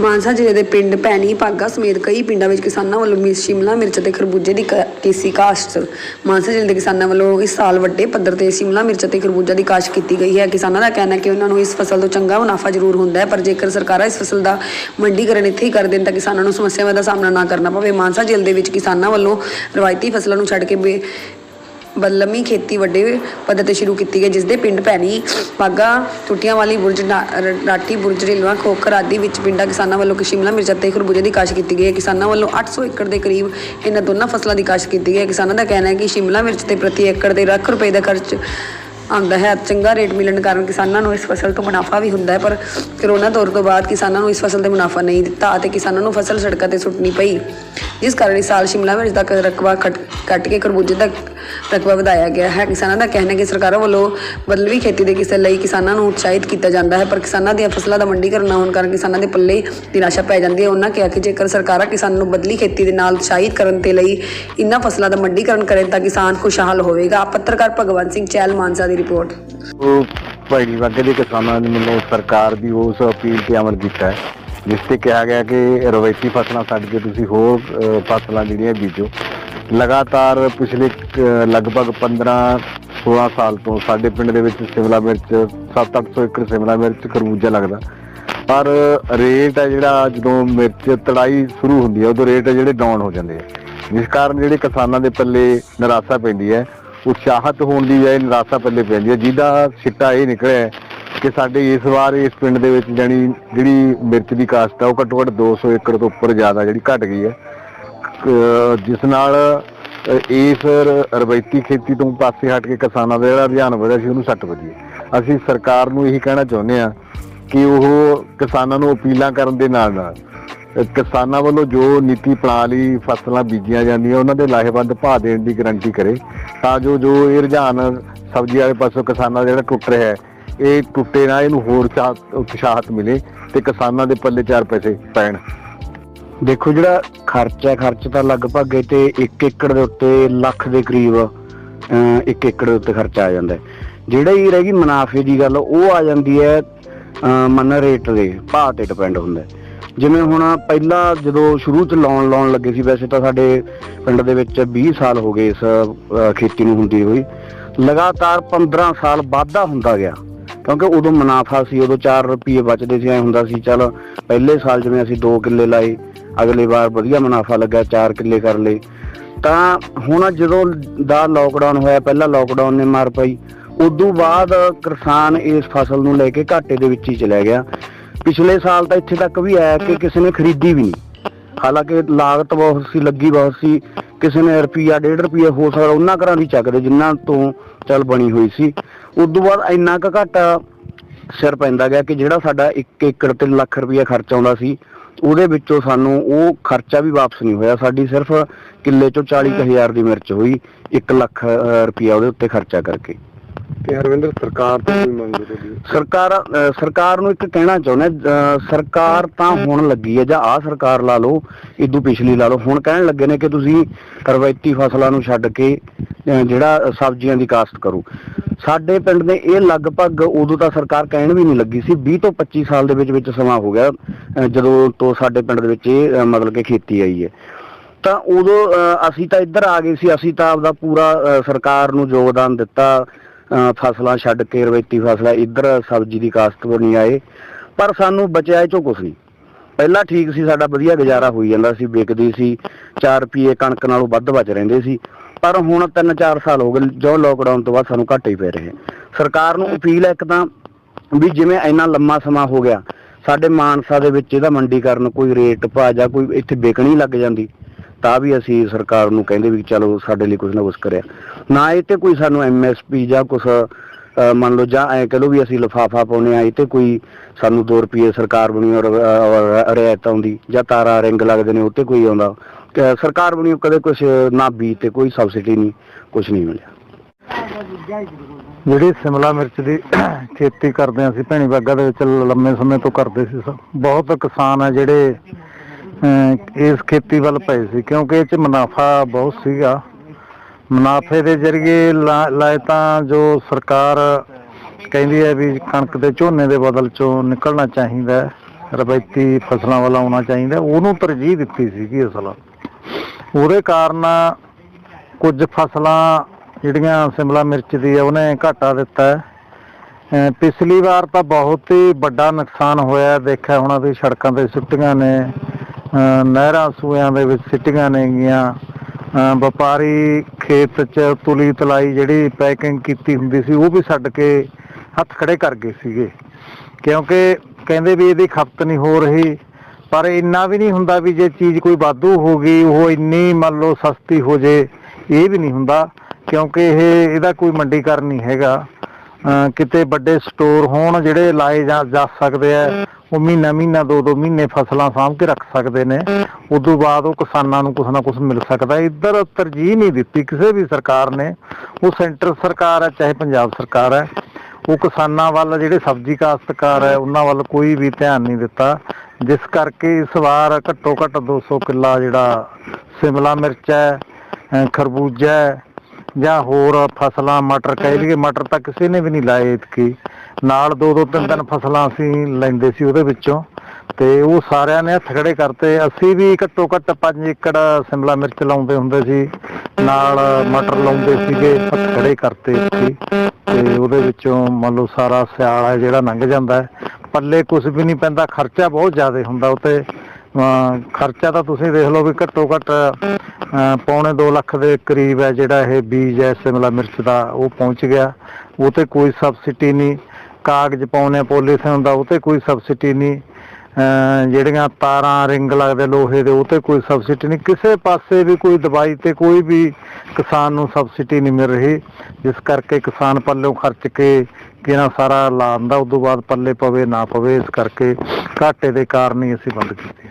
ਮਾਨਸਾ ਜ਼ਿਲ੍ਹੇ ਦੇ ਪਿੰਡ ਭੈਣੀ ਭਾਗਾ ਸਮੇਤ ਕਈ ਪਿੰਡਾਂ ਵਿੱਚ ਕਿਸਾਨਾਂ ਵੱਲੋਂ ਮਿਰਚ ਸ਼ਿਮਲਾ ਮਿਰਚ ਅਤੇ ਖਰਬੂਜੇ ਦੀ ਕ- ਟੀਸੀ ਕਾਸ਼ਤ। ਮਾਨਸਾ ਜ਼ਿਲ੍ਹੇ ਦੇ ਕਿਸਾਨਾਂ ਵੱਲੋਂ ਇਸ ਸਾਲ ਵੱਡੇ ਪੱਧਰ ਤੇ ਸ਼ਿਮਲਾ ਮਿਰਚ ਅਤੇ ਖਰਬੂਜਾ ਦੀ ਕਾਸ਼ਤ ਕੀਤੀ ਗਈ ਹੈ। ਕਿਸਾਨਾਂ ਦਾ ਕਹਿਣਾ ਹੈ ਕਿ ਉਹਨਾਂ ਨੂੰ ਇਸ ਫਸਲ ਤੋਂ ਚੰਗਾ ਮੁਨਾਫਾ ਜ਼ਰੂਰ ਹੁੰਦਾ ਹੈ, ਪਰ ਜੇਕਰ ਸਰਕਾਰਾਂ ਇਸ ਫਸਲ ਦਾ ਮੰਡੀਕਰਨ ਇੱਥੇ ਹੀ ਕਰ ਦੇਣ ਤਾਂ ਕਿਸਾਨਾਂ ਨੂੰ ਸਮੱਸਿਆਵਾਂ ਦਾ ਸਾਹਮਣਾ ਨਾ ਕਰਨਾ ਪਵੇ। ਮਾਨਸਾ ਜ਼ਿਲ੍ਹੇ ਦੇ ਵਿੱਚ ਕਿਸਾਨਾਂ ਵੱਲੋਂ ਰਵਾਇਤੀ ਫਸਲਾਂ ਨੂੰ ਛੱਡ ਕੇ ਬੇ ਬਲਮੀ ਖੇਤੀ ਵੱਡੇ ਪੱਧਰ ਤੇ ਸ਼ੁਰੂ ਕੀਤੀ ਗਈ ਜਿਸ ਦੇ ਪਿੰਡ ਭੈਣੀ ਬਾਗਾ ਟੁੱਟੀਆਂ ਵਾਲੀ ਬੁਰਜ, ਨਾ- ਰ- ਬੁਰਜ, ਰੇਲਵਾ, ਖੋਖਰ ਆਦਿ ਵਿੱਚ ਪਿੰਡਾਂ ਕਿਸਾਨਾਂ ਵੱਲੋਂ ਸ਼ਿਮਲਾ ਮਿਰਚ ਅਤੇ ਖਰਬੂਜੇ ਦੀ ਕਾਸ਼ਤ ਕੀਤੀ ਗਈ ਹੈ। ਕਿਸਾਨਾਂ ਵੱਲੋਂ 800 ਏਕੜ ਦੇ ਕਰੀਬ ਇਹਨਾਂ ਦੋਨਾਂ ਫਸਲਾਂ ਦੀ ਕਾਸ਼ਤ ਕੀਤੀ ਗਈ ਹੈ। ਕਿਸਾਨਾਂ ਦਾ ਕਹਿਣਾ ਹੈ ਕਿ ਸ਼ਿਮਲਾ ਮਿਰਚ ਤੇ ਪ੍ਰਤੀ ਏਕੜ ਦੇ ਲੱਖ ਰੁਪਏ ਦਾ ਖਰਚ ਆਉਂਦਾ ਹੈ ਚੰਗਾ ਰੇਟ ਮਿਲਣ ਕਾਰਨ ਕਿਸਾਨਾਂ ਨੂੰ ਇਸ ਫਸਲ ਤੋਂ ਮੁਨਾਫਾ ਵੀ ਹੁੰਦਾ ਹੈ। ਪਰ ਕਰੋਨਾ ਦੌਰ ਤੋਂ ਬਾਅਦ ਕਿਸਾਨਾਂ ਨੂੰ ਇਸ ਫਸਲ ਤੇ ਮੁਨਾਫਾ ਨਹੀਂ ਦਿੱਤਾ ਅਤੇ ਕਿਸਾਨਾਂ ਨੂੰ ਫਸਲ ਸੜਕਾਂ ਤੇ ਸੁੱਟਣੀ ਪਈ। ਜਿਸ ਕਾਰਨ ਇਸ ਸਾਲ ਸ਼ਿਮਲਾ ਮਿਰਚ ਦਾ ਰਕਬਾ ਖਟ- ਕੱਟ ਕੇ ਖਰਬੂਜੇ ਦਾ ਰਕਬਾ ਵਧਾਇਆ ਗਿਆ ਹੈ। ਕਿਸਾਨਾਂ ਦਾ ਕਹਿਣਾ ਹੈ ਕਿ ਸਰਕਾਰਾਂ ਵੱਲੋਂ ਬਦਲਵੀ ਖੇਤੀ ਦੇ ਕਿਸੇ ਲਈ ਕਿਸਾਨਾਂ ਨੂੰ ਉਤਸ਼ਾਹਿਤ ਕੀਤਾ ਜਾਂਦਾ ਹੈ, ਪਰ ਕਿਸਾਨਾਂ ਦੀਆਂ ਫਸਲਾਂ ਦਾ ਮੰਡੀਕਰਨ ਨਾ ਹੋਣ ਕਾਰਨ ਕਿਸਾਨਾਂ ਦੇ ਪੱਲੇ ਨਿਰਾਸ਼ਾ ਪੈ ਜਾਂਦੀ ਹੈ। ਉਹਨਾਂ ਕਿਹਾ ਕਿ ਜੇਕਰ ਸਰਕਾਰਾਂ ਕਿਸਾਨਾਂ ਨੂੰ ਬਦਲੀ ਖੇਤੀ ਦੇ ਨਾਲ ਉਤਸ਼ਾਹਿਤ ਕਰਨ ਤੇ ਲਈ ਇਨ੍ਹਾਂ ਫਸਲਾਂ ਦਾ ਮੰਡੀਕਰਨ ਕਰਨ ਤਾਂ ਕਿਸਾਨ ਖੁਸ਼ਹਾਲ ਹੋਵੇਗਾ। ਪੱਤਰਕਾਰ ਭਗਵੰਤ ਸਿੰਘ ਚਹਿਲ ਮਾਨਸਾ ਦੀ ਰਿਪੋਰਟ। ਉਹ ਭਾਈ ਵਾਗੇ ਦੇ ਕਿਸਾਨਾਂ ਨੇ ਮੈਨੂੰ ਸਰਕਾਰ ਦੀ ਉਸ ਅਪੀਲ ਤੇ ਅਮਲ ਕੀਤਾ ਹੈ, ਜਿਸ ਤੇ ਕਿਹਾ ਗਿਆ ਕਿ ਰਵਾਇਤੀ ਫਸਲਾਂ ਛੱਡ ਕੇ ਤੁਸੀਂ ਹੋਰ ਫਸਲਾਂ ਜਿਹੜੀਆਂ ਬੀਜੋ। ਲਗਾਤਾਰ ਪਿਛਲੇ ਲਗਭਗ 15 16 ਸਾਲ ਤੋਂ ਸਾਡੇ ਪਿੰਡ ਦੇ ਵਿੱਚ ਸ਼ਿਮਲਾ ਮਿਰਚ 7-800 ਏਕੜ ਸ਼ਿਮਲਾ ਮਿਰਚ ਖਰਬੂਜਾ ਲੱਗਦਾ। ਪਰ ਰੇਟ ਹੈ ਜਿਹੜਾ ਜਦੋਂ ਮਿਰਚ ਤੜਾਈ ਸ਼ੁਰੂ ਹੁੰਦੀ ਹੈ, ਉਦੋਂ ਰੇਟ ਹੈ ਜਿਹੜੇ ਡਾਊਨ ਹੋ ਜਾਂਦੇ ਆ। ਜਿਸ ਕਾਰਨ ਜਿਹੜੇ ਕਿਸਾਨਾਂ ਦੇ ਪੱਲੇ ਨਿਰਾਸ਼ਾ ਪੈਂਦੀ ਹੈ, ਉਤਸ਼ਾਹਤ ਹੋਣ ਦੀ ਬਜਾਏ ਨਿਰਾਸ਼ਾ ਪੱਲੇ ਪੈਂਦੀ ਹੈ। ਜਿਹਦਾ ਸਿੱਟਾ ਇਹ ਨਿਕਲਿਆ ਕਿ ਸਾਡੇ ਇਸ ਵਾਰ ਇਸ ਪਿੰਡ ਦੇ ਵਿੱਚ ਜਾਣੀ ਜਿਹੜੀ ਮਿਰਚ ਦੀ ਕਾਸ਼ਤ ਆ ਉਹ ਘੱਟੋ ਘੱਟ 200 ਏਕੜ ਤੋਂ ਉੱਪਰ ਜ਼ਿਆਦਾ ਜਿਹੜੀ ਘਟ ਗਈ ਹੈ। ਜਿਸ ਨਾਲ ਇਸ ਰਵਾਇਤੀ ਖੇਤੀ ਤੋਂ ਪਾਸੇ ਹਟ ਕੇ ਕਿਸਾਨਾਂ ਦਾ ਜਿਹੜਾ ਰੁਝਾਨ ਵਧਿਆ ਸੀ, ਉਹਨੂੰ ਸੱਟ ਵੱਜੀ। ਅਸੀਂ ਸਰਕਾਰ ਨੂੰ ਇਹੀ ਕਹਿਣਾ ਚਾਹੁੰਦੇ ਆ ਕਿ ਉਹ ਕਿਸਾਨਾਂ ਨੂੰ ਅਪੀਲਾਂ ਕਰਨ ਦੇ ਨਾਲ ਨਾਲ ਕਿਸਾਨਾਂ ਵੱਲੋਂ ਜੋ ਨੀਤੀ ਅਪਣਾ ਫਸਲਾਂ ਬੀਜੀਆਂ ਜਾਂਦੀਆਂ, ਉਹਨਾਂ ਦੇ ਲਾਹੇਵੰਦ ਭਾਅ ਦੇਣ ਦੀ ਗਰੰਟੀ ਕਰੇ, ਤਾਂ ਜੋ ਜੋ ਇਹ ਰੁਝਾਨ ਸਬਜ਼ੀ ਵਾਲੇ ਪਾਸੋਂ ਕਿਸਾਨਾਂ ਦਾ ਜਿਹੜਾ ਟੁੱਟ ਰਿਹਾ ਹੈ, ਇਹ ਟੁੱਟੇ ਨਾ, ਇਹਨੂੰ ਹੋਰ ਉਤਸ਼ਾਹਤ ਮਿਲੇ ਤੇ ਕਿਸਾਨਾਂ ਦੇ ਪੱਲੇ ਚਾਰ ਪੈਸੇ ਪੈਣ। ਦੇਖੋ ਜਿਹੜਾ ਖਰਚਾ ਖਰਚ ਤਾਂ ਲਗਭਗ ਇਹ ਤੇ 1 ਏਕੜ ਦੇ ਉੱਤੇ ਲੱਖ ਦੇ ਕਰੀਬ 1 ਏਕੜ ਦੇ ਉੱਤੇ ਖਰਚਾ ਆ ਜਾਂਦਾ ਜਿਹੜਾ ਹੀ ਰਹਿ ਗਈ ਮੁਨਾਫੇ ਦੀ ਗੱਲ ਉਹ ਆ ਜਾਂਦੀ ਹੈ ਅਹ, ਰੇਟ ਦੇ ਭਾਅ ਤੇ ਡਿਪੈਂਡ ਹੁੰਦਾ ਜਿਵੇਂ ਹੁਣ ਪਹਿਲਾਂ ਜਦੋਂ ਸ਼ੁਰੂ ਚ ਲਾਉਣ ਲਾਉਣ ਲੱਗੇ ਸੀ ਵੈਸੇ ਤਾਂ ਸਾਡੇ ਪਿੰਡ ਦੇ ਵਿੱਚ 20 ਸਾਲ ਹੋ ਗਏ ਇਸ ਖੇਤੀ ਨੂੰ ਹੁੰਦੀ ਹੋਈ। ਲਗਾਤਾਰ 15 ਸਾਲ ਵਾਧਾ ਹੁੰਦਾ ਗਿਆ ਕਿਉਂਕਿ ਉਦੋਂ ਮੁਨਾਫਾ ਸੀ ਉਦੋਂ 4 ਰੁਪਏ ਬਚਦੇ ਸੀ ਐ ਹੁੰਦਾ ਸੀ ਚਲ ਪਹਿਲੇ ਸਾਲ ਜਿਵੇਂ ਅਸੀਂ 2 ਕਿੱਲੇ ਲਾਏ ਅਗਲੇ ਵਾਰ ਵਧੀਆ ਮੁਨਾਫਾ ਲੱਗਾ 4 ਕਿੱਲੇ ਕਰ ਲਏ। ਤਾਂ ਹੁਣ ਜਦੋਂ ਦਾ ਲੋਕਡਾਊਨ ਹੋਇਆ, ਪਹਿਲਾਂ ਲੋਕਡਾਊਨ ਨੇ ਮਾਰ ਪਈ। ਉਦੋਂ ਬਾਅਦ ਕਿਸਾਨ ਇਸ ਫਸਲ ਨੂੰ ਲੈ ਕੇ ਘਾਟੇ ਦੇ ਵਿੱਚ ਹੀ ਚਲਿਆ ਗਿਆ। ਪਿਛਲੇ ਸਾਲ ਤਾਂ ਇੱਥੇ ਤੱਕ ਵੀ ਆਇਆ ਕਿ ਕਿਸੇ ਨੇ ਖਰੀਦੀ ਵੀ ਨਹੀਂ। ਹਾਲਾਂਕਿ ਲਾਗਤ ਬਹੁਤ ਸੀ, ਲੱਗੀ ਬਹੁਤ ਸੀ। ਕਿਸੇ ਨੇ ਰੁਪਿਆ ਡੇਢ ਰੁਪਿਆ ਹੋ ਸਕਦਾ ਉਹਨਾਂ ਘਰਾਂ ਦੀ ਚੱਕਦੇ, ਜਿਨ੍ਹਾਂ ਤੋਂ ਚੱਲ ਬਣੀ ਹੋਈ ਸੀ। ਉਦੋਂ ਬਾਅਦ ਇੰਨਾ ਕੁ ਘਾਟਾ ਸਿਰ ਪੈਂਦਾ ਗਿਆ ਕਿ ਜਿਹੜਾ ਸਾਡਾ 1 ਏਕੜ ਤੇ ਲੱਖ ਰੁਪਇਆ ਖਰਚ ਆਉਂਦਾ ਸੀ ਉਹਦੇ ਵਿੱਚੋਂ ਸਾਨੂੰ ਉਹ ਖਰਚਾ ਵੀ ਵਾਪਸ ਨਹੀਂ ਹੋਇਆ। ਸਾਡੀ ਸਿਰਫ ਕਿੱਲੇ ਚੋਂ 40000 ਦੀ ਮਿਰਚ ਹੋਈ 1 ਲੱਖ ਰੁਪਇਆ ਉਹਦੇ ਉੱਤੇ ਖਰਚਾ ਕਰਕੇ। ਤੇ ਹਰਵਿੰਦਰ ਸਰਕਾਰ ਤੋਂ ਕੋਈ ਮੰਗ ਤੁਹਾਡੀ ਸਰਕਾਰ ਸਰਕਾਰ ਨੂੰ ਇੱਕ ਕਹਿਣਾ ਚਾਹੁੰਦਾ ਸਰਕਾਰ ਤਾਂ ਹੁਣ ਲੱਗੀ ਹੈ ਜਾਂ ਆ ਸਰਕਾਰ ਲਾ ਲਓ ਇਦੋਂ ਪਿਛਲੀ ਲਾ ਲਓ। ਹੁਣ ਕਹਿਣ ਲੱਗੇ ਨੇ ਕਿ ਤੁਸੀਂ ਰਵਾਇਤੀ ਫਸਲਾਂ ਨੂੰ ਛੱਡ ਕੇ ਜਿਹੜਾ ਸਬਜ਼ੀਆਂ ਦੀ ਕਾਸ਼ਤ ਕਰੋ। ਸਾਡੇ ਪਿੰਡ ਦੇ ਇਹ ਲਗਭਗ ਉਦੋਂ ਤਾਂ ਸਰਕਾਰ ਕਹਿਣ ਵੀ ਨਹੀਂ ਲੱਗੀ ਸੀ 20 ਤੋਂ 25 ਸਾਲ ਦੇ ਵਿੱਚ ਵਿੱਚ ਸਮਾਂ ਹੋ ਗਿਆ ਜਦੋਂ ਤੋਂ ਸਾਡੇ ਪਿੰਡ ਦੇ ਵਿੱਚ ਇਹ ਮਤਲਬ ਕਿ ਖੇਤੀ ਆਈ ਹੈ। ਤਾਂ ਉਦੋਂ ਅਸੀਂ ਤਾਂ ਇੱਧਰ ਆ ਗਏ ਸੀ ਅਸੀਂ ਤਾਂ ਆਪਦਾ ਪੂਰਾ ਸਰਕਾਰ ਨੂੰ ਯੋਗਦਾਨ ਦਿੱਤਾ ਅਹ, ਫਸਲਾਂ ਛੱਡ ਕੇ ਰਵਾਇਤੀ ਫਸਲਾਂ ਇੱਧਰ ਸਬਜ਼ੀ ਦੀ ਕਾਸ਼ਤ ਬਣੀ ਆਏ ਪਰ ਸਾਨੂੰ ਬਚਿਆ ਇਹ ਚੋਂ ਕੁਝ ਨਹੀਂ। ਪਹਿਲਾਂ ਠੀਕ ਸੀ ਸਾਡਾ ਵਧੀਆ ਗੁਜ਼ਾਰਾ ਹੋਈ ਜਾਂਦਾ ਸੀ ਵਿਕਦੀ ਸੀ 4 ਰੁਪਏ ਕਣਕ ਨਾਲੋਂ ਵੱਧ ਬਚ ਰਹਿੰਦੇ ਸੀ। ਪਰ ਹੁਣ 3-4 ਸਾਲ ਹੋ ਗਏ, ਜੋ ਲੋਕਡਾਊਨ ਤੋਂ ਬਾਅਦ ਸਾਨੂੰ ਘਾਟੇ ਹੀ ਪੈ ਰਹੇ। ਸਰਕਾਰ ਨੂੰ ਅਪੀਲ ਹੈ ਇੱਕ ਤਾਂ ਵੀ ਜਿਵੇਂ ਇੰਨਾ ਲੰਮਾ ਸਮਾਂ ਹੋ ਗਿਆ, ਸਾਡੇ ਮਾਨਸਾ ਦੇ ਵਿੱਚ ਇਹਦਾ ਮੰਡੀਕਰਨ ਕੋਈ ਰੇਟ ਭਾ ਜਾਂ ਕੋਈ ਇੱਥੇ ਵਿਕਣੀ ਲੱਗ ਜਾਂਦੀ, ਤਾਂ ਵੀ ਅਸੀਂ ਸਰਕਾਰ ਨੂੰ ਕਹਿੰਦੇ ਵੀ ਚਲੋ ਸਾਡੇ ਲਈ ਕੁਝ ਨਾ ਕੁਝ ਕਰਿਆ। ਨਾ ਇਹ ਤੇ ਕੋਈ ਸਾਨੂੰ ਐਮਐਸਪੀ ਜਾਂ ਕੁਝ ਮੰਨ ਲਓ ਜਾਂ ਐ ਕਹ ਲਓ ਵੀ ਅਸੀਂ ਲਿਫਾਫਾ ਪਾਉਨੇ ਆ ਇਹ ਤੇ ਕੋਈ ਸਾਨੂੰ 2 ਰੁਪਏ ਸਰਕਾਰ ਬਣੀ ਔਰ ਰਿਆਇਤ ਆਉਂਦੀ, ਜਾਂ ਤਾਰਾ ਰਿੰਗ ਲੱਗਦੇ ਨੇ, ਉਹ ਕੋਈ ਆਉਂਦਾ। ਸਰਕਾਰ ਬਣੀ ਕਦੇ ਕੁਝ ਨਾ ਬੀਜ ਤੇ ਕੋਈ ਸਬਸਿਡੀ ਨਹੀਂ ਕੁਝ ਨਹੀਂ ਮਿਲਿਆ। ਜਿਹੜੀ ਸਿਮਲਾ ਮਿਰਚ ਦੀ ਖੇਤੀ ਕਰਦੇ ਹਾਂ ਅਸੀਂ, ਭੈਣੀ ਬਾਗਾ ਦੇ ਵਿੱਚ ਲੰਮੇ ਸਮੇਂ ਤੋਂ ਕਰਦੇ ਸੀ ਬਹੁਤ ਕਿਸਾਨ ਆ ਜਿਹੜੇ ਇਸ ਖੇਤੀ ਵੱਲ ਪਏ ਸੀ, ਕਿਉਂਕਿ ਇਹ ਚ ਮੁਨਾਫਾ ਬਹੁਤ ਸੀਗਾ। ਮੁਨਾਫੇ ਦੇ ਜ਼ਰੀਏ ਲਾ- ਲਾਏ ਤਾਂ ਜੋ ਸਰਕਾਰ ਕਹਿੰਦੀ ਹੈ ਵੀ ਕਣਕ ਦੇ ਝੋਨੇ ਦੇ ਬਦਲ ਚੋਂ ਨਿਕਲਣਾ ਚਾਹੀਦਾ ਰਵਾਇਤੀ ਫਸਲਾਂ ਵੱਲ ਆਉਣਾ ਚਾਹੀਦਾ ਉਹਨੂੰ ਤਰਜੀਹ ਦਿੱਤੀ ਸੀਗੀ ਅਸਲ। ਉਹਦੇ ਕਾਰਨ ਕੁਝ ਫਸਲਾਂ ਜਿਹੜੀਆਂ ਸ਼ਿਮਲਾ ਮਿਰਚ ਦੀ ਆ ਉਹਨੇ ਘਾਟਾ ਦਿੱਤਾ ਪਿਛਲੀ ਵਾਰ ਤਾਂ ਬਹੁਤ ਹੀ ਵੱਡਾ ਨੁਕਸਾਨ ਹੋਇਆ ਦੇਖਿਆ ਹੋਣਾ ਵੀ ਸੜਕਾਂ ਤੇ ਸਿੱਟੀਆਂ ਨੇ, ਅਹ ਨਹਿਰਾਂ ਸੂਇਆਂ ਦੇ ਵਿੱਚ ਸਿੱਟੀਆਂ ਨੇ ਗੀਆਂ ਵਪਾਰੀ ਖੇਤ 'ਚ ਤੁਲੀ ਤਲਾਈ ਜਿਹੜੀ ਪੈਕਿੰਗ ਕੀਤੀ ਹੁੰਦੀ ਸੀ, ਉਹ ਵੀ ਛੱਡ ਕੇ ਹੱਥ ਖੜੇ ਕਰ ਗਏ ਸੀਗੇ। ਕਿਉਂਕਿ ਕਹਿੰਦੇ ਵੀ ਇਹਦੀ ਖਪਤ ਨਹੀਂ ਹੋ ਰਹੀ, ਪਰ ਇੰਨਾ ਵੀ ਨਹੀਂ ਹੁੰਦਾ ਵੀ ਜੇ ਚੀਜ਼ ਕੋਈ ਵਾਧੂ ਹੋ ਗਈ, ਉਹ ਇੰਨੀ ਮੰਨ ਲਓ ਸਸਤੀ ਹੋ ਜੇ, ਇਹ ਵੀ ਨਹੀਂ ਹੁੰਦਾ। ਕਿਉਂਕਿ ਇਹ, ਇਹਦਾ ਕੋਈ ਮੰਡੀਕਰਨ ਨਹੀਂ ਹੈਗਾ। ਕਿਤੇ ਵੱਡੇ ਸਟੋਰ ਹੋਣ ਜਿਹੜੇ ਲਾਏ ਜਾ ਜਾ ਸਕਦੇ ਆ, ਉਹ ਮਹੀਨਾ ਮਹੀਨਾ ਦੋ ਦੋ ਮਹੀਨੇ ਫਸਲਾਂ ਸਾਂਭ ਕੇ ਰੱਖ ਸਕਦੇ ਨੇ। ਉਦੋਂ ਬਾਅਦ ਉਹ ਕਿਸਾਨਾਂ ਨੂੰ ਕੁਛ ਨਾ ਕੁਛ ਮਿਲ ਸਕਦਾ ਇੱਧਰ ਤਰਜੀਹ ਨਹੀਂ ਦਿੱਤੀ ਕਿਸੇ ਵੀ ਸਰਕਾਰ ਨੇ। ਉਹ ਸੈਂਟਰ ਸਰਕਾਰ ਹੈ, ਚਾਹੇ ਪੰਜਾਬ ਸਰਕਾਰ ਹੈ। ਉਹ ਕਿਸਾਨਾਂ ਵੱਲ ਜਿਹੜੇ ਸਬਜ਼ੀ ਕਾਸ਼ਤਕਾਰ ਹੈ, ਉਹਨਾਂ ਵੱਲ ਕੋਈ ਵੀ ਧਿਆਨ ਨਹੀਂ ਦਿੱਤਾ। ਜਿਸ ਕਰਕੇ ਇਸ ਵਾਰ ਘੱਟੋ ਘੱਟ 200 ਕਿੱਲਾ ਜਿਹੜਾ ਸ਼ਿਮਲਾ ਮਿਰਚ ਹੈ ਖਰਬੂਜਾ ਹੈ, ਜਾਂ ਹੋਰ ਫਸਲਾਂ, ਮਟਰ ਕਹਿ ਲਈਏ, ਮਟਰ ਤਾਂ ਕਿਸੇ ਨੇ ਵੀ ਨਹੀਂ ਲਾਏ ਇਤਕੀ। ਨਾਲ ਦੋ ਦੋ ਤਿੰਨ ਤਿੰਨ ਫਸਲਾਂ ਅਸੀਂ ਲੈਂਦੇ ਸੀ ਉਹਦੇ ਵਿੱਚੋਂ। ਤੇ ਉਹ ਸਾਰਿਆਂ ਨੇ ਹੱਥ ਖੜੇ ਕਰਤੇ। ਅਸੀਂ ਵੀ ਘੱਟੋ ਘੱਟ 5 ਏਕੜ ਸ਼ਿਮਲਾ ਮਿਰਚ ਲਾਉਂਦੇ ਹੁੰਦੇ ਸੀ। ਨਾਲ ਮਟਰ ਲਾਉਂਦੇ ਸੀਗੇ, ਹੱਥ ਖੜੇ ਕਰਤੇ ਇੱਥੇ ਤੇ ਉਹਦੇ ਵਿੱਚੋਂ ਮੰਨ ਲਓ ਸਾਰਾ ਸਿਆਲ ਹੈ ਜਿਹੜਾ ਲੰਘ ਜਾਂਦਾ ਹੈ। ਪੱਲੇ ਕੁਝ ਵੀ ਨਹੀਂ ਪੈਂਦਾ, ਖਰਚਾ ਬਹੁਤ ਜ਼ਿਆਦਾ ਹੁੰਦਾ ਉਤੇ ਖਰਚਾ ਤਾਂ ਤੁਸੀਂ ਦੇਖ ਲਓ ਵੀ ਘੱਟੋ ਘੱਟ ਪੌਣੇ 2 ਲੱਖ ਦੇ ਕਰੀਬ ਹੈ ਜਿਹੜਾ ਇਹ ਬੀਜ ਹੈ ਸ਼ਿਮਲਾ ਮਿਰਚ ਦਾ, ਉਹ ਪਹੁੰਚ ਗਿਆ। ਉਹ ਤੇ ਕੋਈ ਸਬਸਿਡੀ ਨਹੀਂ। ਕਾਗਜ਼ ਪਾਉਣੇ ਪੋਲੀਥੀਨ ਦਾ, ਉਹ ਤੇ ਕੋਈ ਸਬਸਿਡੀ ਨਹੀਂ। ਜਿਹੜੀਆਂ ਤਾਰਾਂ, ਰਿੰਗ ਲੱਗਦੇ, ਲੋਹੇ ਦੇ, ਉਹ ਤੇ ਕੋਈ ਸਬਸਿਡੀ ਨਹੀਂ। ਕਿਸੇ ਪਾਸੇ ਵੀ ਕੋਈ ਦਵਾਈ ਤੇ ਕੋਈ ਵੀ ਕਿਸਾਨ ਨੂੰ ਸਬਸਿਡੀ ਨਹੀਂ ਮਿਲ ਰਹੀ। ਜਿਸ ਕਰਕੇ ਕਿਸਾਨ ਪੱਲੋਂ ਖਰਚ ਕੇ ਕਿਹਨਾਂ ਸਾਰਾ ਲਾਉਂਦਾ ਉਸ ਤੋਂ ਬਾਅਦ ਪੱਲੇ ਪਵੇ, ਨਾ ਪਵੇ, ਇਸ ਕਰਕੇ ਘਾਟੇ ਦੇ ਕਾਰਨ ਹੀ ਅਸੀਂ ਬੰਦ ਕੀਤੀ